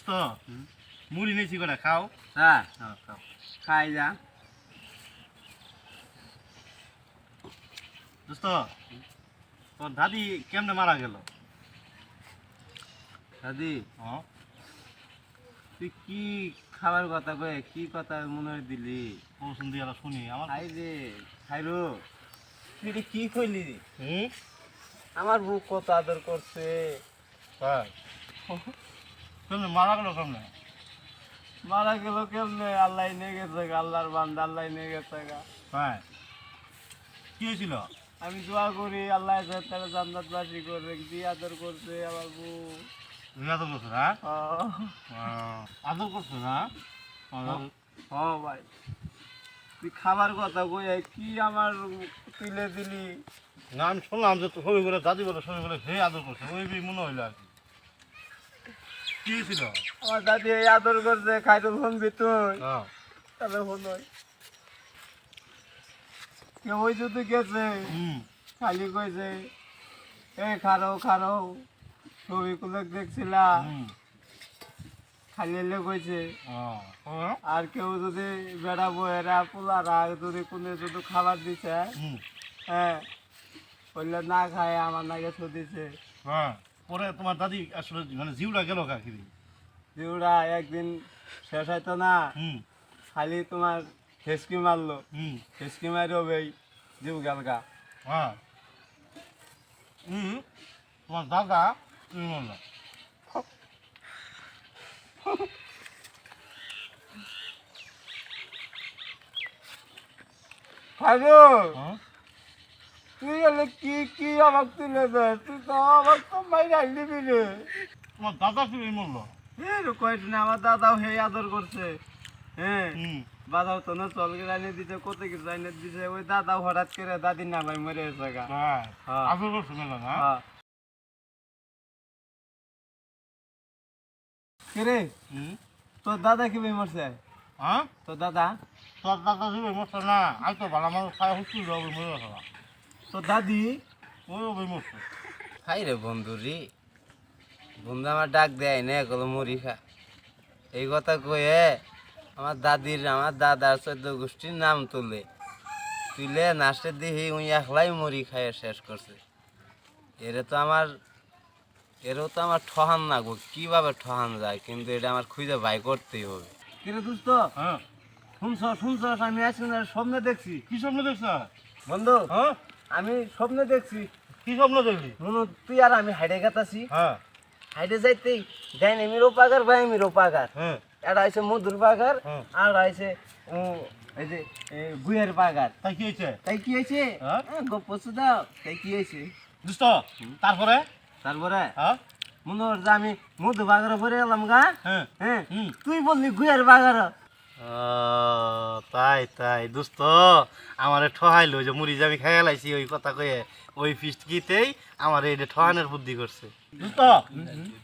দোস্ত মুড়ি নিয়েছি করে খাও। হ্যাঁ। হ্যাঁ খাও। খাই যা। দোস্ত তোর দাদি কেমনে মারা গেল? দাদি? হ্যাঁ। তুই কি খাবার কথা কয়ে কি কথা মনে হয় দিলি? পৌঁছন দিয়ে শুনি আমার খাই রে খাইরো। তুই কি কইলি? আমার বুক কত আদর করছে। তাই কেমনে মারা গেল কেমনে? মারা গেল কেমনে? আল্লাহ নিয়ে গেছে গা, আল্লাহর বান্দা আল্লাহ নিয়ে গেছে গা। হ্যাঁ। কি হয়েছিল? আমি দোয়া করি আল্লাহ তারা জান্নাত বাসি করে কি আদর করছে আমার বউ। আদর করছ না? আদর করছ না? আদর- হ ভাই। তুই খাবার কথা কয়ে কি আমার তুলে দিলি? না আমি শুনলাম যে তো সবই করে দাদি বলে সবই করে সেই আদর করছে ওই মনে হইল আর কি। কি হয়েছিল আমার দাদি এই আদর করছে খাইতে কেউ ওই যদি গেছে খালি কইছে খারো দেখছিলা? খালি এলে কইছে? আর কেউ যদি বেড়া বয়েরা পোলারা যদি কোনো যদি খাবার দিছে হ্যাঁ বললে না খায় আমার নাগে দিছে হ্যাঁ। পরে তোমার দাদি আসলে মানে জিউটা গেল কাকি জিউরা একদিন শেষ হয়তো না খালি তোমার ফেসকি মারলো। হুম। ফেসকি মারও ভাই জিউ গালগা হ্যাঁ। হুম। তোমার দাদা তুমি বলল। হ্যাঁ? তুই এলে কি কি আমাক তুলে দে? তুই তো আমাক তো মাইরা দিবি রে তোমার দাদা কি বলল হ্যাঁ কয়েকদিন আমার দাদাও হে আদর করছে। হ্যাঁ বাদাও তো না চল গিয়ে দিছে কত কিছু আইনে দিছে ওই দাদাও হঠাৎ করে দাদির না ভাই মরে গেছে গা। হ্যাঁ হ্যাঁ। আদর করছ মেলা না? হ্যাঁ। কে রে হুম? তোর দাদা কি ভাই মরছে? হ্যাঁ? তোর দাদা? তোর দাদা দিবে মরছে না? আমি তো ভালো মানুষ খাই হচ্ছি যাব মরে গেছে তোর দাদি খাই রে বন্ধু রে। বন্ধু আমার ডাক দেয় না কলো মুড়ি খা। এই কথা কয়ে আমার দাদির আমার দাদার চোদ্দ গোষ্ঠীর নাম তুলে। তুলে নাচতে দেখি উই একলাই মুড়ি খাইয়ে শেষ করছে। এরে তো আমার এরও তো আমার ঠহান না গো কীভাবে ঠহান যায়? কিন্তু এটা আমার খুঁজে ভাই করতেই হবে। কে রে দোস্ত হ্যাঁ। শুনছ শুনছ আমি আজকে না স্বপ্নে দেখছি। কি স্বপ্ন দেখছ? বন্ধু হ্যাঁ? আমি স্বপ্নে দেখছি। কি স্বপ্ন দেখলি? মনে তুই আর আমি হাইডে গেতাছি। হ্যাঁ। হাইডে যাইতেই ডাইন এমিরও পাগার বা এমিরও পাগার। হ্যাঁ। এটা হয়েছে মধুর পাগার হুম। আর হয়েছে এই যে গুয়ের পাগার। তাই কি হয়েছে তাই কি হয়েছে হ্যাঁ? গপ্প দাও তাই কি হয়েছে দুষ্ট তারপরে? তারপরে? হ্যাঁ। মনে যে আমি মধু বাগার পরে এলাম গা হ্যাঁ। হ্যাঁ তুই বললি গুয়ের বাগার তাই তাই। দোস্ত আমারে ঠহাইলো যে মুড়ি যে আমি খাই লাইছি ওই কথা কয়ে ওই ফিস্ট কিতেই আমার এই ঠহানের বুদ্ধি করছে। দোস্ত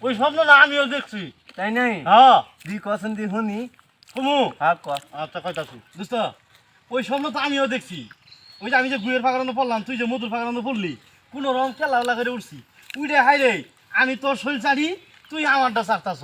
ওই স্বপ্ন না আমিও দেখছি। তাই নাই? হ্যাঁ। দি কসন দি শুনি। কুমু। হ্যাঁ ক। আচ্ছা কইতাছি। দোস্ত ওই স্বপ্ন তো আমিও দেখছি। ওই যে আমি যে গুয়ের ফাঁকারানো পড়লাম তুই যে মধুর ফাঁকারানো পড়লি কোনো রং কেলা করে উঠছি। উঠে হাই রে আমি তোর শরীর চাড়ি তুই আমারটা চারতাছ